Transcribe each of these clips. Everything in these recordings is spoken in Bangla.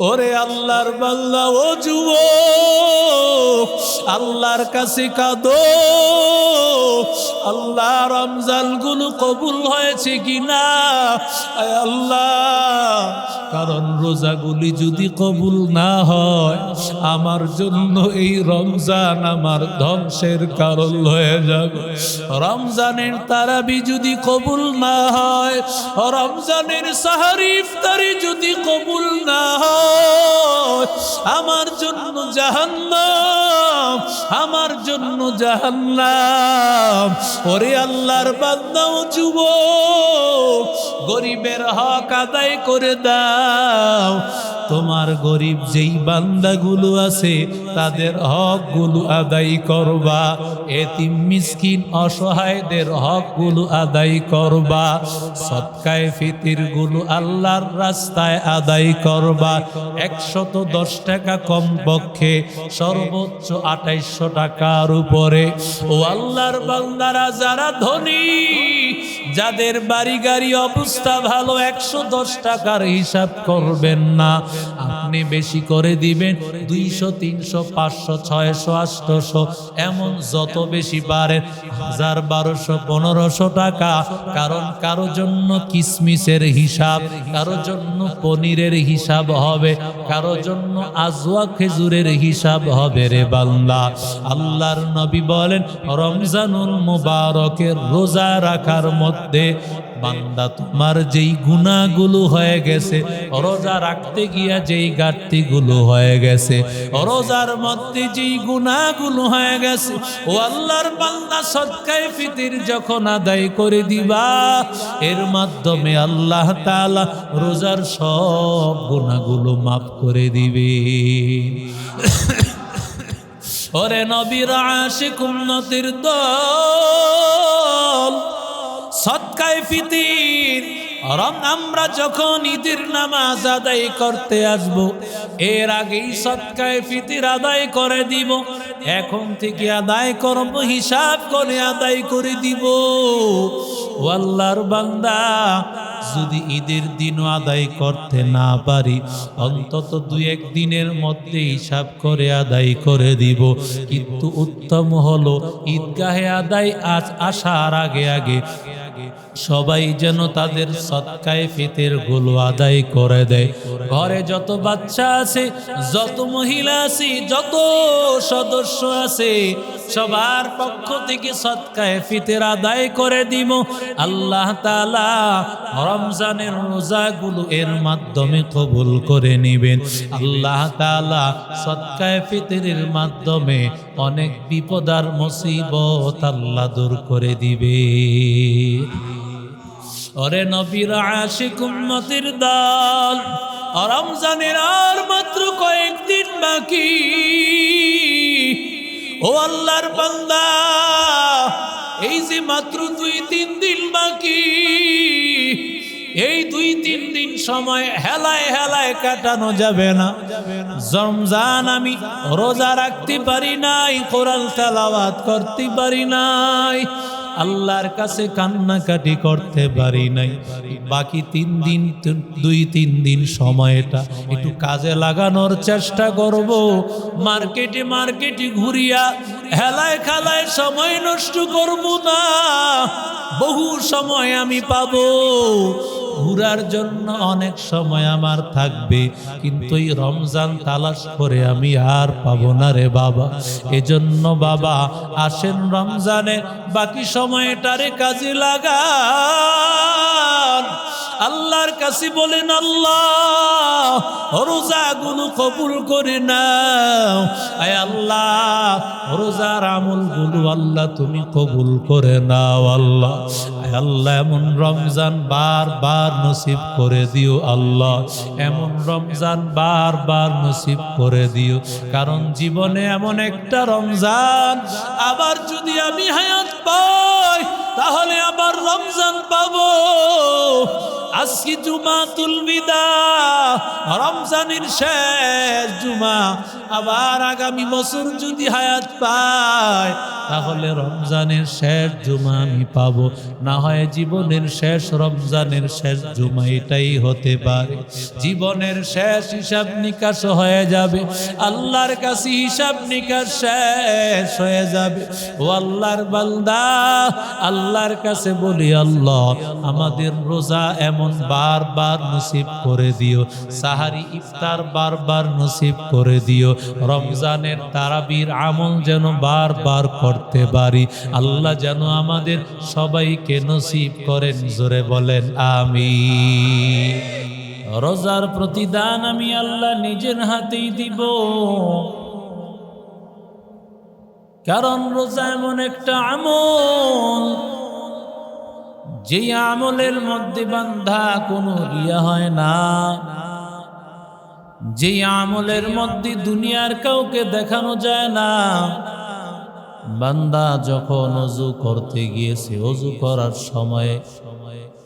ওরে আল্লাহর বাল্লা ও যুব আল্লাহর কাছে কাঁদো। আল্লাহ রমজানগুলো কবুল হয়েছে কিনা? আল্লাহ, কারণ রোজাগুলি যদি কবুল না হয়, আমার জন্য এই রমজান আমার ধ্বংসের কারণ হয়ে যাবে। রমজানের তারাবি যদি কবুল না হয়, রমজানের সাহারি ইফতারি যদি কবুল না হয়, আমার জন্য জাহান্নাম, আমার জন্য জাহান্নাম। ওরে আল্লাহর বান্দাও যুব গরিবের হক আদায় করে দাও। তোমার গরিব যেই বান্দাগুলো আছে, তাদের হকগুলো আদায় করবা। এতিম মিসকিন অসহায়দের হকগুলো আদায় করবা। সৎকায় ফিতিরগুলো আল্লাহর রাস্তায় আদায় করবা। একশত দশ টাকা কম পক্ষে সর্বোচ্চ আঠাইশশো টাকার উপরে। ও আল্লাহর বান্দারা যারা ধনী, যাদের বাড়ি গাড়ি অবস্থা ভালো একশো দশ টাকার হিসাব করবেন না। আপনি বেশি করে দিবেন দুইশো, তিনশো, পাঁচশো, ছয়শো, আটশোশো, এমন যত বেশি পারেন হাজার, বারোশো, পনেরোশো টাকা। কারণ কারও জন্য কিসমিসের হিসাব, কারও জন্য পনিরের হিসাব হবে, কারও জন্য আজওয়া খেজুরের হিসাব হবে রে বাংলা আল্লাহর নবী বলেন, রমজানুল মুবারকের রোজা রাখার মধ্যে বান্দা, তোমার যেই গুণাগুলো হয়ে গেছে, রোজা রাখতে গিয়া যেই ঘাটতিগুলো হয়ে গেছে, রোজার মধ্যে যেই গুণাগুলো হয়ে গেছে, ও আল্লাহর বান্দা, সৎকায় ফিতির যখন আদায় করে দিবা, এর মাধ্যমে আল্লাহ তাআলা রোজার সব গুণাগুলো মাফ করে দিবে। ওরে নবীর আশিক উন্নতির দল সৎকায় ফিতির। আমরা যখন ঈদের নামাজ আদায় করতে আসব, এর আগেই সৎকায় ফিতির আদায় করে দিব। এখন থেকে আদায় করব হিসাব করে আদায় করে দিব। ও আল্লাহর বান্দা, যদি ঈদের দিনও আদায় করতে না পারি, অন্তত দুই এক দিনের মধ্যে হিসাব করে আদায় করে দিব। কিন্তু উত্তম হলো ঈদগাহে আদায় আজ আসার আগে আগে সবাই যেন তাদের সৎকায় ফিতেরগুলো আদায় করে দেয়। ঘরে যত বাচ্চা আছে, যত মহিলা আছে, যত সদস্য আছে, সবার পক্ষ থেকে সৎকায় ফিতের আদায় করে দিব। আল্লাহ তালা রমজানের রোজাগুলো এর মাধ্যমে কবুল করে নিবেন। আল্লাহ তালা সৎকায় ফিতরের মাধ্যমে অনেক বিপদার মুসিবত আল্লাহ দূর করে দিবে। ওরে নবীর আশিক উম্মতির দল রমজানের আর মাত্র কয়েকদিন বাকি। ও আল্লাহর বান্দা, এই যে মাত্র দুই তিন দিন বাকি, এই দুই তিন দিন সময় হেলায় হেলায় কাটানো যাবে না। জমজান আমি রোজা রাখতে পারি নাই, কোরআন তেলাওয়াত করতে পারি নাই। আল্লাহর কাছে কান্নাকাটি করতে পারি নাই। বাকি তিন দিন, দুই, তিন দিন সময়টা একটু কাজে লাগানোর চেষ্টা করব। মার্কেটে মার্কেটে ঘুরিয়া হেলায় খেলায় সময় নষ্ট করব না। বহু সময় আমি পাবো। ঘুরার জন্য অনেক সময় আমার থাকবে, কিন্তু এই রমজান তালাশ করে আমি আর পাবো না রে বাবা। এজন্য বাবা, আসেন রমজানে বাকি সময়টারে কাজে লাগান। আল্লাহর কাছে বলেন, আল্লাহ, রোজাগুলো কবুল করে নাও। আয় আল্লাহ, রোজার আমলগুলো আল্লাহ তুমি কবুল করে নাও, আল্লাহ। আল্লাহ, এমন রমজান বারবার নসিব করে দিও, আল্লাহ। এমন রমজান বারবার নসিব করে দিও, কারণ জীবনে এমন একটা রমজান। আবার যদি আমি হায়াত পাই, তাহলে আবার রমজান পাবো। আজকে জুমাতুল বিদা, রমজানের শেষ জুমা। আবার আগামী বছর যদি হায়াত পায় তাহলে রমজানের শেষ জুমা আমি পাবো। না হয় জীবনের শেষ, রমজানের শেষ জুমা এটাই হতে পারে। জীবনের শেষ হিসাব নিকাশ হয়ে যাবে। আল্লাহর কাছে হিসাব নিকাশ শেষ হয়ে যাবে। ও আল্লাহর বান্দা, আল্লাহর কাছে বলি, আল্লাহ, আমাদের রোজা এমন বারবার নসিব করে দিও। সাহারি ইফতার বারবার নসিব করে দিও। রমজানের তারাবির আমল যেন বারবার করতে পারি। আল্লাহ যেন আমাদের সবাইকে নসিব করেন, জোরে বলেন আমি রোজার প্রতিদান আমি আল্লাহ নিজের হাতেই দিব। কারণ রোজা এমন একটা আমল যে আমলের মধ্যে বান্ধা কোনো রিয়া হয় না। যে আমলের মধ্যে দুনিয়ার কাউকে দেখানো যায় না। বান্দা যখন অজু করতে গিয়েছে অজু করার সময়ে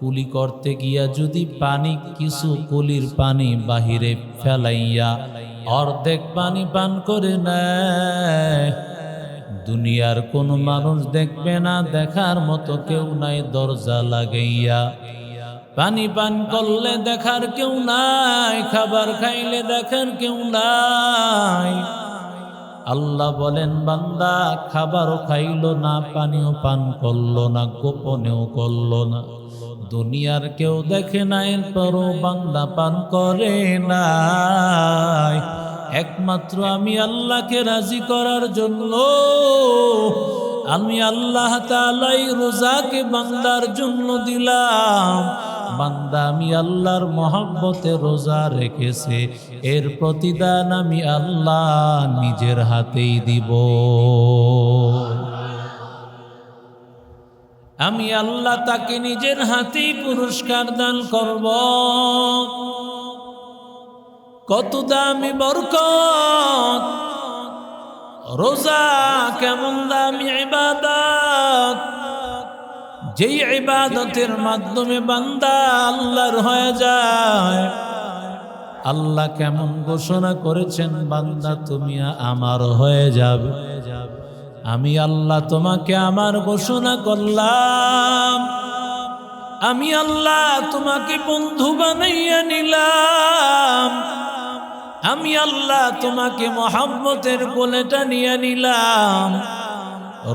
কুলি করতে গিয়া যদি পানি, কিছু কুলির পানি বাহিরে ফেলাইয়া অর্ধেক পানি পান করে নেয় দুনিয়ার কোনো মানুষ দেখবে না, দেখার মতো কেউ নাই দরজা লাগাইয়া। পানি পান করলে দেখার কেউ নাই, খাবার খাইলে দেখার কেউ নাই। আল্লাহ বলেন, বান্দা, খাবারও খাইল না, পানিও পান করল না, গোপনেও করল না। দুনিয়ার কেউ দেখে না, এরপরও বান্দা পান করে নাই। একমাত্র আমি আল্লাহকে রাজি করার জন্য। আমি আল্লাহ তালাই রোজাকে বান্দার জন্য দিলাম। বান্দা, আমি আল্লাহর মহব্বতে রোজা রেখেছে। এর প্রতিদান আমি আল্লাহ নিজের হাতেই দিব। আমি আল্লাহ তাকে নিজের হাতেই পুরস্কার দান করব। কত দামি বরকত, রোজা কেমন দামি ইবাদত। যেই ইবাদতের মাধ্যমে বান্দা আল্লাহর হয়ে যায়, আল্লাহ কেমন ঘোষণা করেছেন, বান্দা তুমি আমার হয়ে যাবে। আমি আল্লাহ তোমাকে আমার ঘোষণা করলাম। আমি আল্লাহ তোমাকে বন্ধু বানাইয়া নিলাম। আমি আল্লাহ তোমাকে মহাব্বতের কোলেটা নিয়ে নিলাম।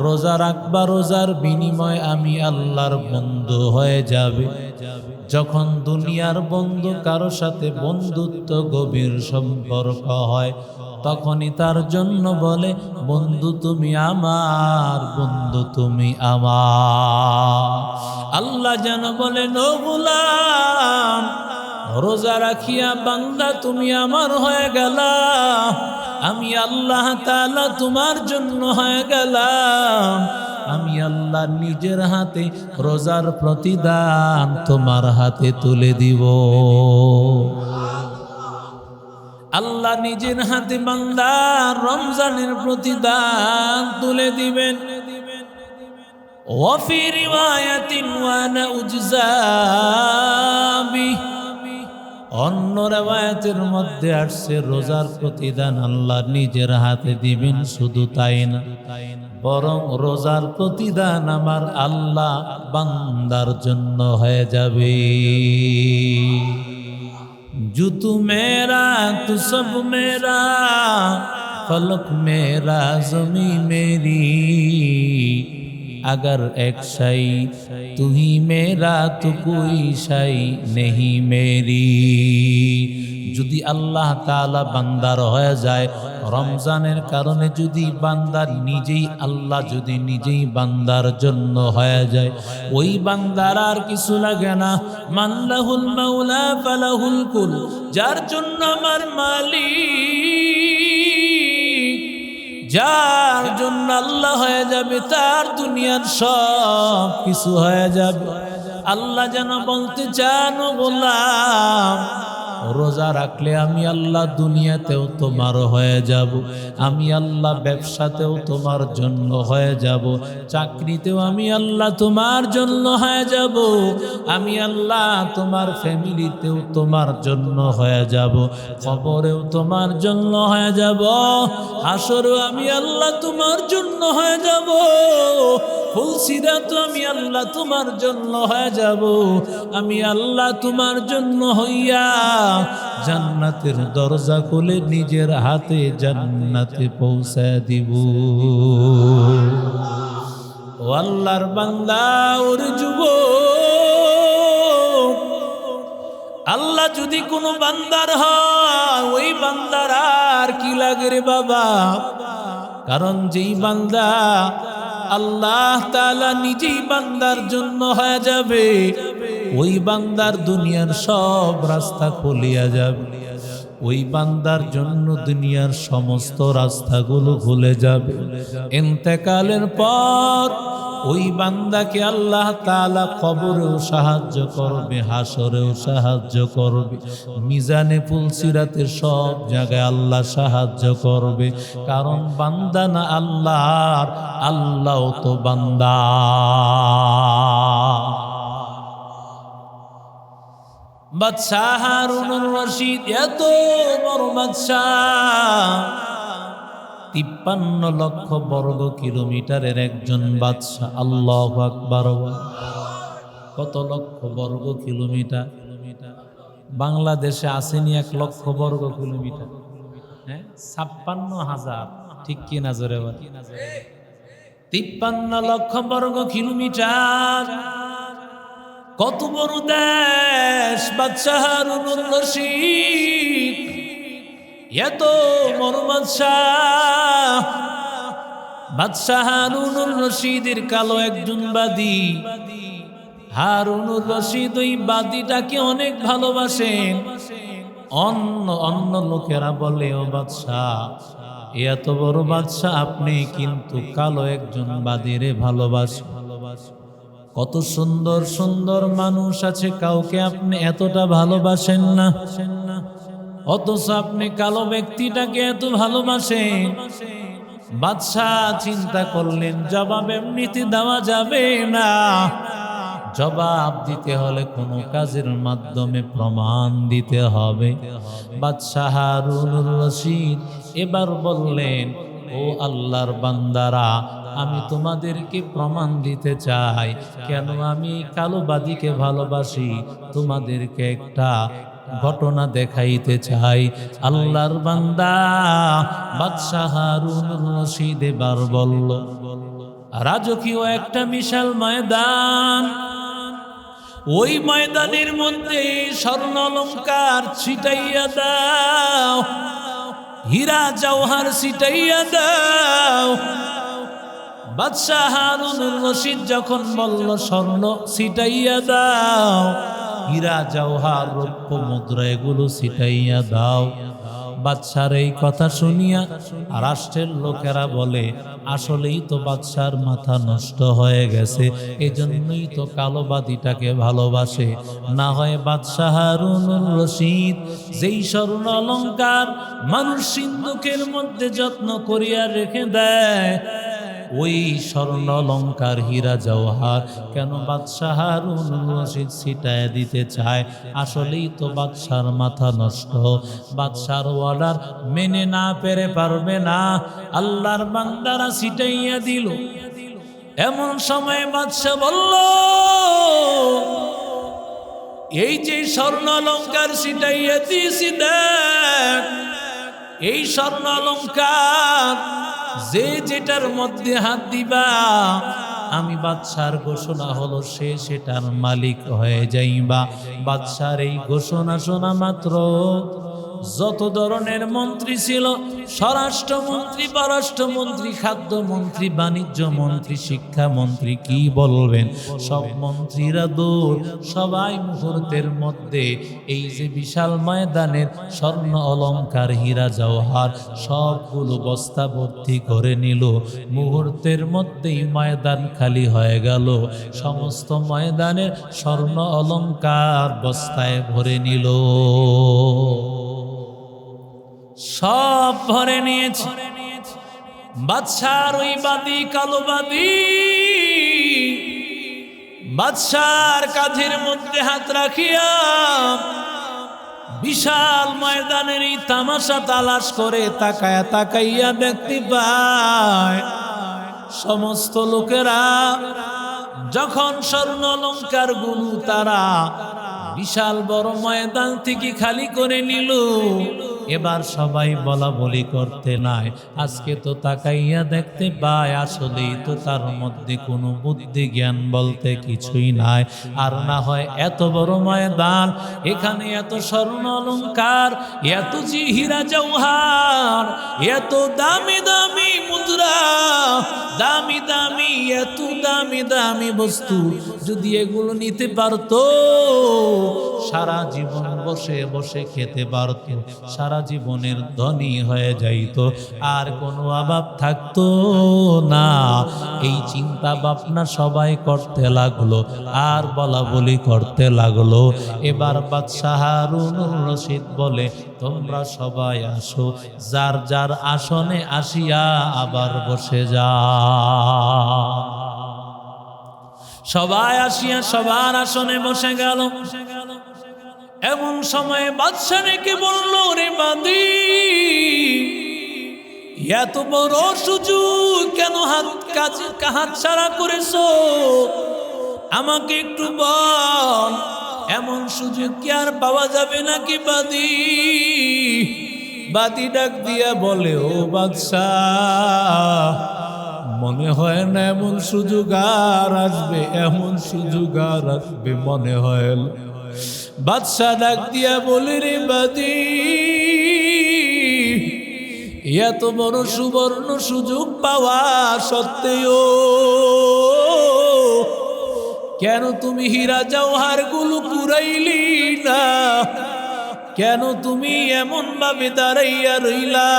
রোজা রাখবা রোজার বিনিময় আমি আল্লাহর বন্ধু হয়ে যাবে। যখন দুনিয়ার বন্ধু কারও সাথে বন্ধুত্ব গভীর সম্পর্ক হয়, তখনই তার জন্য বলে, বন্ধু তুমি আমার, বন্ধু তুমি আমার। আল্লাহ যেন বলে, নো গুলাম রোজা রাখিয়া বান্দা তুমি আমার হয়ে গেলা আমি আল্লাহ তালা তোমার জন্য হয়ে গেলাম আমি আল্লাহ নিজের হাতে রোজার প্রতিদান তোমার হাতে তুলে দিব আল্লাহ নিজের হাতে বান্দার রমজানের প্রতিদান তুলে দিবেন وفي رواية وانا اجزى به অন্য রেওয়ায়তের মধ্যে আসছে রোজার প্রতিদান আল্লাহ নিজের হাতে দিবেন, শুধু তাই না। বরং রোজার প্রতিদান আমার আল্লাহ বান্দার জন্য হয়ে যাবে। জুতু মেরা তু সব মেরা ফলক মেরা জমি মেরি अगर एक शई तू ही मेरा तो कोई शई नहीं मेरी যদি আল্লাহ তাআলা বান্দার হয়ে যায় রমজানের কারণে যদি বান্দার নিজেই আল্লাহ যদি নিজেই বান্দার জন্য হয়ে যায় ওই বান্দার আর কিছু লাগে না মাল্লাহুল মাওলা ফালাহুল কুল যার জন্য আমার মালিক যার জন্য আল্লাহ হয়ে যাবে, তার দুনিয়ার সব কিছু হয়ে যাবে। আল্লাহ যেন বলতে চান বললাম রোজা রাখলে আমি আল্লাহ দুনিয়াতেও তোমার হয়ে যাব। আমি আল্লাহ ব্যবসাতেও তোমার জন্য হয়ে যাব। চাকরিতেও আমি আল্লাহ তোমার জন্য হয়ে যাব। আমি আল্লাহ তোমার ফ্যামিলিতেও তোমার জন্য হয়ে যাব। খবরেও তোমার জন্য হয়ে যাব। হাসরেও আমি আল্লাহ তোমার জন্য হয়ে যাব। ফুলসিরা তো আমি আল্লাহ তোমার জন্য হয়ে যাব। আমি আল্লাহ তোমার জন্য হইয়া জান্নাতের দরজা খুলে নিজের হাতে জান্নাতে পৌঁছায় দিব। ও আল্লাহর বান্দা, ওর যুব আল্লাহ যদি কোনো বান্দার হয়, ওই বান্দার আর কি লাগে রে বাবা? কারণ যেই বান্দা আল্লাহ তালা নিজেই বান্দার জন্য হয়ে যাবে। ওই বান্দার দুনিয়ার সব রাস্তা খুলিয়া যাবে। ওই বান্দার জন্য দুনিয়ার সমস্ত রাস্তাগুলো খুলে যাবে। এতেকালের পর ওই বান্দাকে আল্লাহ তাআলা কবরেও সাহায্য করবে হাসরেও সাহায্য করবে, মিজানে পুলসিরাতে সব জায়গায় আল্লাহ সাহায্য করবে। কারণ বান্দা না আল্লাহর আল্লাহ তো বান্দা। বাদশাহ রশিদ, এত বড় বাদশাহ। তিপ্পান্ন লক্ষ বর্গ কিলোমিটারের একজন বাদশাহ। আল্লাহ আকবার। কত লক্ষ বর্গ কিলোমিটার? বাংলাদেশে আসেনি এক লক্ষ বর্গ কিলোমিটার। হ্যাঁ? ছাপ্পান্ন হাজার। ঠিক কি না জোরে? তিপ্পান্ন লক্ষ বর্গ কিলোমিটার। কত বড় দেশ, বাদশাহ রশিদ। এত বাদশাহ হারুনুর রশিদের কালো একজন বাদী। হারুনুর রশিদ ওই বাদীটাকে অনেক ভালোবাসেন। অন্য অন্য লোকেরা বলে, ও বাদশাহ এত বড় বাদশাহ, আপনি কিন্তু কালো একজন বাদীরে ভালোবাসেন। কত সুন্দর সুন্দর মানুষ আছে, কাউকে আপনি এতটা ভালোবাসেন না। অথচ আপনি কালো ব্যক্তিটাকে এত ভালোবাসেন বাদশাহ চিন্তা করলেন, জবাব এমনিতে দেওয়া যাবে না। জবাব দিতে হলে কোনো কাজের মাধ্যমে প্রমাণ দিতে হবে। বাদশাহ রশিদ এবার বললেন, ও আল্লাহর বান্দারা, আমি তোমাদেরকে প্রমাণ দিতে চাই। কেন আমি কালো বাদিকে ভালোবাসি? তোমাদেরকে একটা ঘটনা দেখাইতে চাই। আল্লাহর বান্দা, বাদশাহ হারুন রশিদ এবার বলল, রাজকীয় একটা বিশাল ময়দান। ওই ময়দানের মধ্যে স্বর্ণ অলঙ্কার ছিটাইয়া দাও। হীরা জওহার ছিটাইয়া দাও। বাদশাহ হারুনুর রশিদ যখন বলল, স্বর্ণ ছিটাইয়া দাও। হীরা জওহার রৌপ্য মুদ্রা এগুলো ছিটাইয়া দাও। বাদশার এই কথা শুনিয়া রাষ্ট্রের লোকেরা বলে, আসলেই তো বাদশার মাথা নষ্ট হয়ে গেছে, এজন্যই তো কালোবাদীটাকে ভালোবাসে। না হয় বাদশাহ রশিদ, যেই স্বর্ণ অলঙ্কার মানুষ সিন্ধুকের মধ্যে যত্ন করিয়া রেখে দেয় ওই স্বর্ণ অলঙ্কার হীরা জওহার কেন বাদশাহ হারুন ছিটায় দিতে চায়? আসলেই তো বাদশার মাথা নষ্ট। বাদশার অর্ডার মেনে না পেরে পারবে না। আল্লাহর বান্দারা ছিটাইয়া দিল। এমন সময় বাদশাহ বলল, এই যে স্বর্ণ অলঙ্কার ছিটাইয়া দিয়েছি দেখ, এই স্বর্ণ অলঙ্কার যে যেটার মধ্যে হাত দিবা, আমি বাদশার ঘোষণা হলো সে সেটার মালিক হয়ে যাইবা। বাদশার এই ঘোষণা শোনা মাত্র। যত ধরনের মন্ত্রী ছিল, স্বরাষ্ট্রমন্ত্রী, পররাষ্ট্রমন্ত্রী, খাদ্যমন্ত্রী, বাণিজ্য মন্ত্রী, শিক্ষা মন্ত্রী, কি বলবেন? সব মন্ত্রীরা দূর। সবাই মুহূর্তের মধ্যে এই যে বিশাল ময়দানের স্বর্ণ অলংকার হীরা জওহার, সবগুলো বস্তা ভর্তি করে নিল। মুহূর্তের মধ্যেই ময়দান খালি হয়ে গেল। সমস্ত ময়দানের স্বর্ণ অলংকার বস্তায় ভরে নিল। সব ভরে নিয়েছে। বাদশার ওই বাদি, কালো বাদি। বাদশার কাঁধের মধ্যে হাত রাখিয়া বিশাল ময়দানের এই তামাশা তালাশ করে তাকায়া তাকাইয়া দেখতে পায়, সমস্ত লোকেরা যখন স্বর্ণ অলঙ্কারগুলো তারা বিশাল বড় ময়দান থেকে খালি করে নিল। এবার সবাই বলা বলি করতে নাই। আজকে তো তাকাইয়া দেখতে পায়, আসলেই তো তার মধ্যে কোনো বুদ্ধি জ্ঞান বলতে কিছুই নাই। আর না হয় এত বড় ময়দান, এখানে এত স্বর্ণ অলঙ্কার, এত যে হীরা জৌহার, এত দামি দামি মুদ্রা, দামি দামি, এত দামি দামি বস্তু যদি এগুলো নিতে পারতো, সারা জীবন বসে বসে খেতে পারত, সারা জীবনের ধনী হয়ে যাইত। আর কোনো অভাব থাকতো না। এই চিন্তা ভাবনা সবাই করতে লাগল, আর বলা বলি করতে লাগল। এবার বাদশাহ রশিদ বলে, তোমরা সবাই আসো, যার যার আসনে আসিয়া আবার বসে যা। সবাই আসিয়া সবার আসনে বসে গেল। এমন সময়ে বাদশাহ রেখে বলল রে বাদি এত বড় সুযোগ কেন হাত কাজে হাত ছাড়া করেছ আমাকে একটু বল, এমন সুযোগ কি আর পাওয়া যাবে নাকি বাদি বাদি ডাক দিয়া বলে, ও বাদশাহ, মনে হয় না এমন সুযোগ আর আসবে, এমন সুযোগ আর আসবে, মনে হয় না। বাদশাহ ডাক দিয়া বলে, রে বাদি, এত বড় সুবর্ণ সুযোগ পাওয়া সত্ত্বেও কেন তুমি হীরা জওহারগুলো কুড়াইলি না? কেন তুমি এমন ভাবে দাঁড়াইয়া রইলা?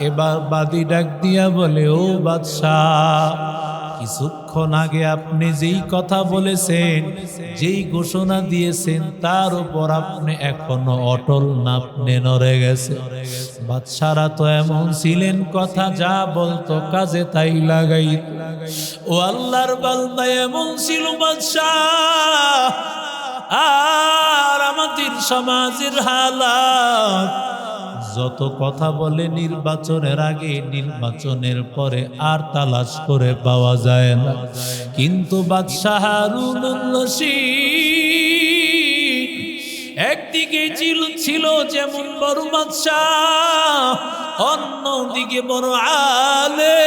এবার বাদি ডাক দিয়া বলে, ও বাদশাহ কিছুক্ষণ আগে আপনি যেই কথা বলেছেন, যেই ঘোষণা দিয়েছেন, তার উপর আপনি এখনও অটল নাপনে নড়ে গেছে। বাদশারা তো এমন ছিলেন, কথা যা বলতো কাজে তাই লাগাই। ও আল্লাহর বান্দা এমন ছিল বাদশাহ। আর আমাদের সমাজের হালাত যত কথা বলে নির্বাচনের আগে, নির্বাচনের পরে আর তালাশ করে পাওয়া যায় না। কিন্তু বাদশাহ একদিকে ছিল ছিল যেমন বড় বাদশাহ অন্যদিকে বড় আলে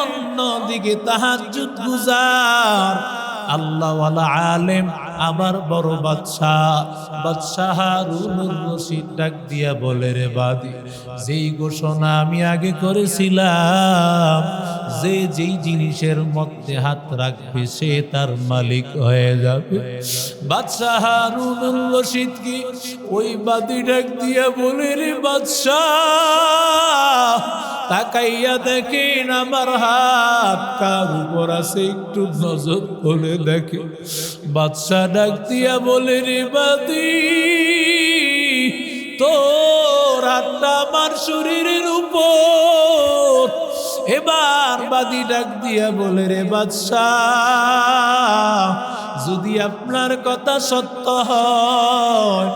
অন্যদিকে তাহাজ্জুদ গুজার। আল্লাহওয়ালা আলেম আবার বড় বাদশাহ বাদশাহ হারুনুর রশিদ ডাক দিয়া বলে, রে বাদি, যেই ঘোষণা আমি আগে করেছিলাম, যে যেই জিনিসের মধ্যে হাত রাখবে, সে তার মালিক হয়ে যাবে। বাদশাহ হারুনুর রশিদ কি ওই বাদি ডাক দিয়া বলে, রে বাদশাহ তাকাইয়া দেখেন আমার হাত কার উপর আছে একটু নজর করে দেখে। বাদশাহ ডাক দিয়া বলে, রে বাদি, তোর হাতটা আমার শরীরের উপর। এবার বাদি ডাক দিয়া বলে, রে বাদশাহ যদি আপনার কথা সত্য হয়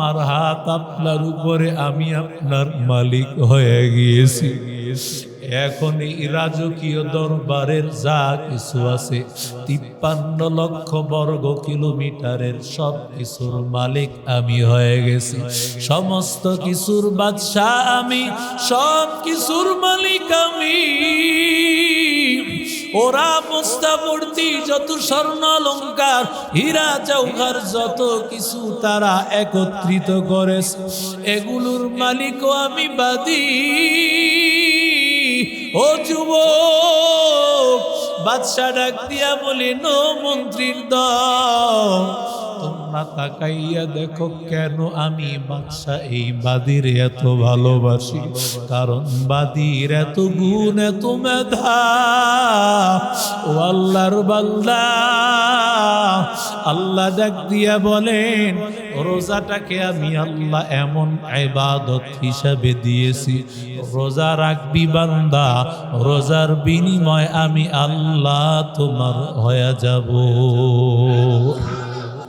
আমার হাত আপনার উপরে, আমি আপনার মালিক হয়ে গিয়েছি। এখন এই রাজকীয় দরবারের যা কিছু আছে, তিপ্পান্ন লক্ষ বর্গ কিলোমিটারের সব কিছুর মালিক আমি হয়ে গেছি। সমস্ত কিছুর বাদশাহ আমি, সব কিছুর মালিক আমি। ওরা বস্তাবর্তী যত স্বর্ণ অলঙ্কার, হীরা চৌহার যত কিছু তারা একত্রিত করে এগুলোর মালিকও আমি বাদী। ও যুবক বাদশা ডাক দিয়া বলি, নো মন্ত্রীর দল তোমরা তাকাইয়া দেখো কেন আমি বাদশা এই বাদির এত ভালোবাসি? কারণ বাদির এত গুণ, এত মেধা। ও আল্লাহর বান্দা, আল্লাহ ডাক দিয়া বলেন, রোজাটাকে আমি আল্লাহ এমন ইবাদত হিসাবে দিয়েছি। রোজা রাখবি বান্দা, রোজার বিনিময় আমি আল্লাহ তোমার হয়ে যাব।